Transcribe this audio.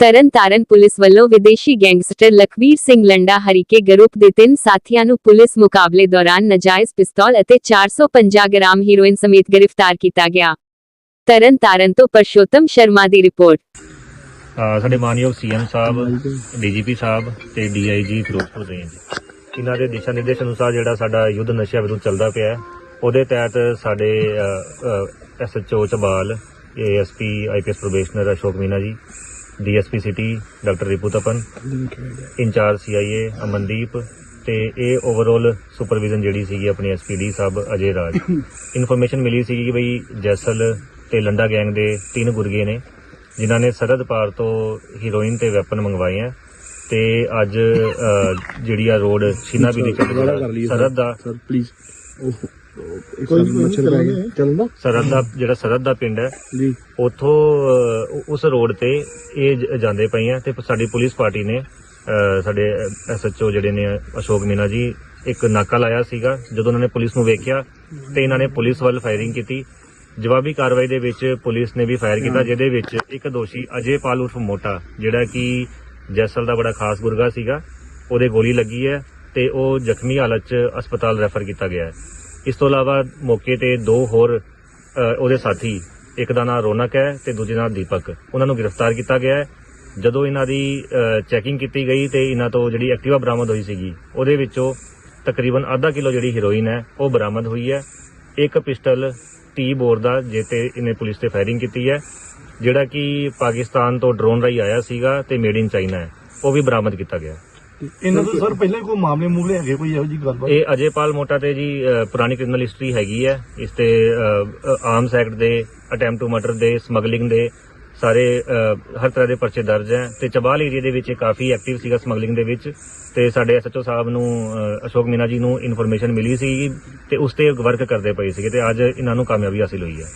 Tarn Taran police ਵੱਲੋਂ ਵਿਦੇਸ਼ੀ gangster Lakhvir Singh Landa Harike group ਦੇ ਤਿੰਨ ਸਾਥੀਆਂ ਨੂੰ ਪੁਲਿਸ ਮੁਕਾਬਲੇ ਦੌਰਾਨ ਨਾਜਾਇਜ਼ ਪਿਸਤੌਲ ਅਤੇ 450 ਗ੍ਰਾਮ ਹੀਰੋਇਨ ਸਮੇਤ ਗ੍ਰਿਫਤਾਰ ਕੀਤਾ ਗਿਆ। ਤਰਨਤਾਰਨ ਤੋਂ ਪਰਸ਼ੋਤਮ ਸ਼ਰਮਾ ਦੀ ਰਿਪੋਰਟ। ਸਾਡੇ ਮਾਨਯੋਗ ਸੀਐਮ ਸਾਹਿਬ ਡੀਜੀਪੀ ਸਾਹਿਬ ਤੇ ਡੀਆਈਜੀ ਫਿਰੋਜ਼ਪੁਰ ਦੇ ਇਹਨਾਂ ਦੇ ਦਿਸ਼ਾ ਨਿਰਦੇਸ਼ ਅਨੁਸਾਰ ਜਿਹੜਾ ਸਾਡਾ ਯੁੱਧ ਨਸ਼ਿਆਂ ਵਿਰੁੱਧ ਚੱਲਦਾ ਪਿਆ ਹੈ, ਉਹਦੇ ਤਹਿਤ ਸਾਡੇ SHO Chabal ASP IPS probationer Ashok Meena ji DSP city doctor Ripu Tapan incharge CIA Amandeep ਤੇ ਇਹ ਓਵਰਆਲ ਸੁਪਰਵਿਜ਼ਨ ਜਿਹੜੀ ਸੀਗੀ ਆਪਣੀ ਐਸਪੀਡੀ ਸਾਹਿਬ ਅਜੇ ਰਾਜ। ਇਨਫੋਰਮੇਸ਼ਨ ਮਿਲੀ ਸੀਗੀ ਕਿ ਬਈ ਜੈਸਲ ਤੇ ਲੰਡਾ ਗੈਂਗ ਦੇ ਤਿੰਨ ਗੁਰਗੇ ਨੇ ਜਿਨ੍ਹਾਂ ਨੇ ਸਰਹੱਦ ਪਾਰ ਤੋਂ ਹੀਰੋਇਨ ਤੇ ਵੈਪਨ ਮੰਗਵਾਏ ਆ ਤੇ ਅੱਜ ਜਿਹੜੀ ਆ ਰੋਡ ਸ਼ੀਨਾ ਵੀ ਦੀ ਸਰਹੱਦ ਦਾ ਸਰ ਪਲੀਜ਼ ਕੋਈ ਮੱਛਰ ਪੈ ਗਿਆ। ਚੱਲਦਾ ਸਰਹੱਦ ਦਾ ਜਿਹੜਾ ਸਰਹੱਦ ਦਾ ਪਿੰਡ ਹੈ ਜੀ। ਉਥੋਂ ਉਸ ਰੋਡ ਤੇ ਇਹ ਜ- ਜਾਂਦੇ ਪਏ ਆ ਤੇ ਸਾਡੀ ਪੁਲਿਸ ਪਾਰਟੀ ਨੇ ਅਹ, ਸਾਡੇ ਐਸਐਚਓ ਜਿਹੜੇ ਨੇ ਅਸ਼ੋਕ ਮੀਨਾ ਜੀ ਇੱਕ ਨਾਕਾ ਲਾਇਆ ਸੀਗਾ ਜਦੋਂ ਉਹਨਾਂ ਨੇ ਪੁਲਿਸ ਨੂੰ ਵੇਖਿਆ ਤੇ ਇਹਨਾਂ ਨੇ ਪੁਲਿਸ ਵੱਲ ਫਾਇਰਿੰਗ ਕੀਤੀ। ਜਵਾਬੀ ਕਾਰਵਾਈ ਦੇ ਵਿੱਚ ਪੁਲਿਸ ਨੇ ਵੀ ਫਾਇਰ ਕੀਤਾ ਜਿਹਦੇ ਵਿੱਚ ਇੱਕ ਦੋਸ਼ੀ ਅਜੇ ਪਾਲ ਉਰਫ ਮੋਟਾ ਜਿਹੜਾ ਕਿ ਜੈਸਲ ਦਾ ਬੜਾ ਖਾਸ ਗੁਰਗਾ ਸੀਗਾ ਉਹਦੇ ਗੋਲੀ ਲੱਗੀ ਹੈ ਤੇ ਉਹ ਜ਼ਖਮੀ ਹਾਲਤ 'ਚ ਹਸਪਤਾਲ ਰੈਫਰ ਕੀਤਾ ਗਿਆ ਹੈ। ਇਸ ਤੋਂ ਇਲਾਵਾ ਮੌਕੇ ਤੇ ਦੋ ਹੋਰ ਉਹਦੇ ਸਾਥੀ, ਇੱਕ ਦਾ ਨਾਮ ਰੌਣਕ ਹੈ ਤੇ ਦੂਜੇ ਦਾ ਦੀਪਕ। ਉਹਨਾਂ ਨੂੰ ਗ੍ਰਿਫਤਾਰ ਕੀਤਾ ਗਿਆ ਹੈ। ਜਦੋਂ ਇਹਨਾਂ ਦੀ ਚੈਕਿੰਗ ਕੀਤੀ ਗਈ ਤੇ ਇਹਨਾਂ ਤੋਂ ਜਿਹੜੀ ਐਕਟਿਵਾ ਬਰਾਮਦ ਹੋਈ ਸੀਗੀ, ਉਹਦੇ ਵਿੱਚੋਂ ਤਕਰੀਬਨ ਅੱਧਾ ਕਿਲੋ ਜਿਹੜੀ ਹੀਰੋਇਨ ਹੈ, ਉਹ ਬਰਾਮਦ ਹੋਈ ਹੈ। ਇੱਕ ਪਿਸਟਲ ਟੀ ਬੋਰ ਦਾ ਜੇ ਤੇ ਇਹਨੇ ਪੁਲਿਸ ਤੇ ਫਾਇਰਿੰਗ ਕੀਤੀ ਹੈ, ਜਿਹੜਾ ਕਿ ਪਾਕਿਸਤਾਨ ਤੋਂ ਡਰੋਨ ਰਾਹੀਂ ਆਇਆ ਸੀਗਾ ਤੇ ਮੇਡ ਇਨ ਚਾਈਨਾ ਹੈ। ਉਹ ਵੀ ਬਰਾਮਦ ਕੀਤਾ ਗਿਆ ਇਹਨਾਂ ਤੋਂ ਸਰ ਪਹਿਲਾਂ ਕੋਈ ਮਾਮਲੇ ਮੂਲੇ ਹੈਗੇ ਕੋਈ ਇਹੋ ਜੀ ਗੱਲਬਾਤ? ਇਹ ਅਜੇਪਾਲ ਮੋਟਾ ਤੇ ਜੀ ਅ, ਪੁਰਾਣੀ ਕ੍ਰਿਮੀਨਲ ਹਿਸਟਰੀ ਹੈਗੀ ਹੈ। ਇਸ ਤੇ ਆਰਮਸ ਐਕਟ ਦੇ ਅਟੈਂਪਟ ਟੂ ਮਰਡਰ ਦੇ ਸਮਗਲਿੰਗ ਦੇ ਸਾਰੇ ਅ, ਹਰ ਤਰ੍ਹਾਂ ਦੇ ਪਰਚੇ ਦਰਜ ਹੈ। ਤੇ ਚਬਾਲ ਏਰੀਆ ਦੇ ਵਿੱਚ ਇਹ ਕਾਫੀ ਐਕਟਿਵ ਸੀਗਾ ਸਮਗਲਿੰਗ ਦੇ ਵਿੱਚ। ਤੇ ਸਾਡੇ ਐਸਐਚਓ ਸਾਹਿਬ ਨੂੰ ਅ, ਅਸ਼ੋਕ ਮੀਨਾ ਜੀ ਨੂੰ ਇਨਫੋਰਮੇਸ਼ਨ ਮਿਲੀ ਸੀ ਤੇ ਉਸ ਤੇ ਵਰਕ ਕਰਦੇ ਪਏ ਸੀਗੇ ਤੇ ਅੱਜ ਇਹਨਾਂ ਨੂੰ ਕਾਮਯਾਬੀ ਹਾਸਿਲ ਹੋਈ ਹੈ।